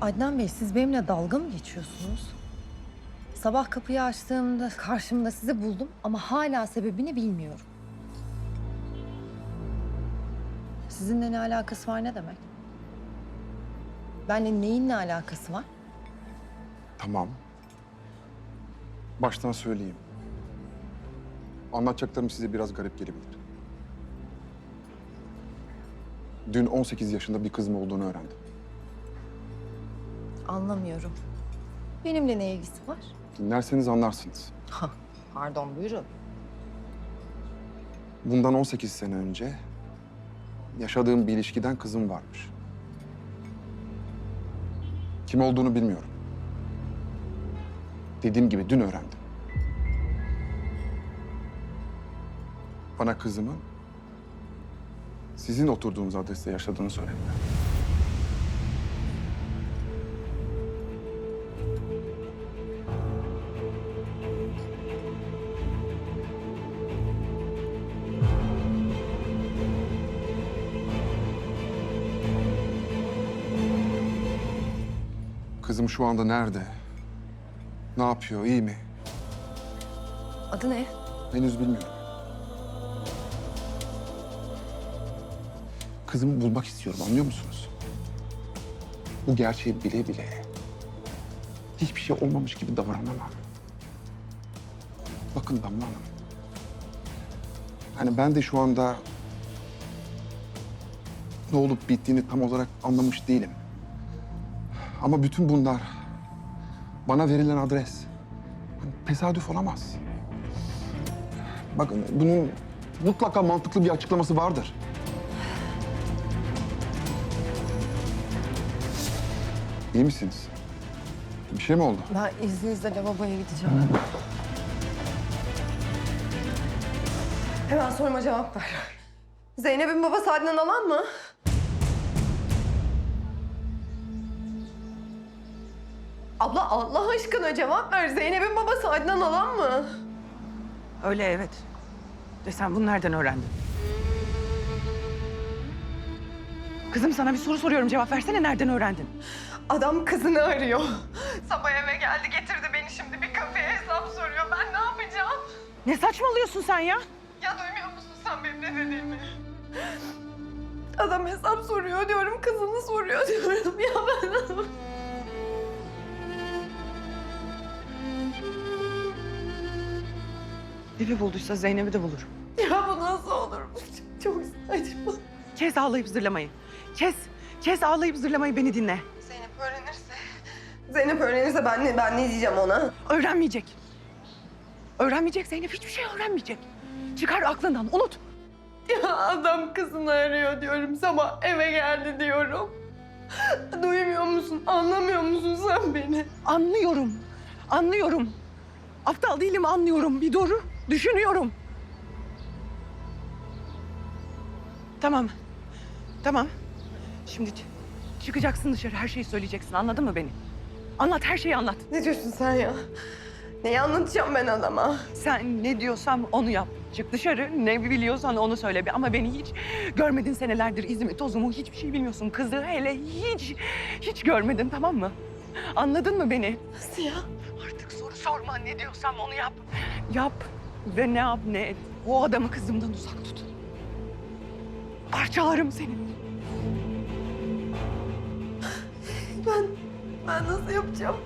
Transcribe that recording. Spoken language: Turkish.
Adnan Bey siz benimle dalga mı geçiyorsunuz? Sabah kapıyı açtığımda karşımda sizi buldum ama hala sebebini bilmiyorum. Sizinle ne alakası var ne demek? Benle neyin ne alakası var? Tamam. Baştan söyleyeyim. Anlatacaklarım size biraz garip gelebilir. Dün 18 yaşında bir kızım olduğunu öğrendim. Anlamıyorum. Benimle ne ilgisi var? Dinlerseniz anlarsınız. Ha, pardon buyurun. Bundan 18 sene önce yaşadığım bir ilişkiden kızım varmış. Kim olduğunu bilmiyorum. Dediğim gibi dün öğrendim. Bana kızımın sizin oturduğunuz adreste yaşadığını söylediler. Kızım şu anda nerede? Ne yapıyor? iyi mi? Adı ne? Henüz bilmiyorum. Kızımı bulmak istiyorum anlıyor musunuz? Bu gerçeği bile bile hiçbir şey olmamış gibi davranamam. Bakın Damla Hanım. Hani ben de şu anda ne olup bittiğini tam olarak anlamış değilim. Ama bütün bunlar bana verilen adres tesadüf olamaz. Bakın bunun mutlaka mantıklı bir açıklaması vardır. İyi misiniz? Bir şey mi oldu? Ben izninizle lavaboya gideceğim. Hemen soruma cevap ver. Zeynep'in babası Adnan Alan mı? Abla Allah aşkına cevap ver. Zeynep'in babası Adnan Alan mı? Öyle evet. De sen bunu nereden öğrendin? Kızım sana bir soru soruyorum cevap versene nereden öğrendin? Adam kızını arıyor. Sabah eve geldi getirdi beni şimdi bir kafeye hesap soruyor. Ben ne yapacağım? Ne saçmalıyorsun sen ya? Ya duymuyor musun sen benim ne dediğimi? Adam hesap soruyor diyorum, kızını soruyor diyorum. Ya ben Dibi bulduysa Zeynep'i de bulur. Ya bu nasıl olur? Çok saçma. Kes ağlayıp zırlamayı. Kes, kes ağlayıp zırlamayı beni dinle. Zeynep öğrenirse... Zeynep öğrenirse ben ne, ben ne diyeceğim ona? Öğrenmeyecek. Öğrenmeyecek Zeynep hiçbir şey öğrenmeyecek. Çıkar aklından unut. Ya adam kızını arıyor diyorum. Sabah eve geldi diyorum. Duymuyor musun? Anlamıyor musun sen beni? Anlıyorum. Anlıyorum. Aptal değilim anlıyorum. Bir doğru düşünüyorum. Tamam. Tamam. Şimdi ç- çıkacaksın dışarı her şeyi söyleyeceksin. Anladın mı beni? Anlat her şeyi anlat. Ne diyorsun sen ya? Neyi anlatacağım ben adama? Sen ne diyorsam onu yap. Çık dışarı ne biliyorsan onu söyle. Ama beni hiç görmedin senelerdir izimi tozumu hiçbir şey bilmiyorsun. Kızı hele hiç hiç görmedin tamam mı? Anladın mı beni? Nasıl ya? Sorma ne diyorsam onu yap. Yap ve ne yap ne et. O adamı kızımdan uzak tut. Parçalarım seni. Ben, ben nasıl yapacağım?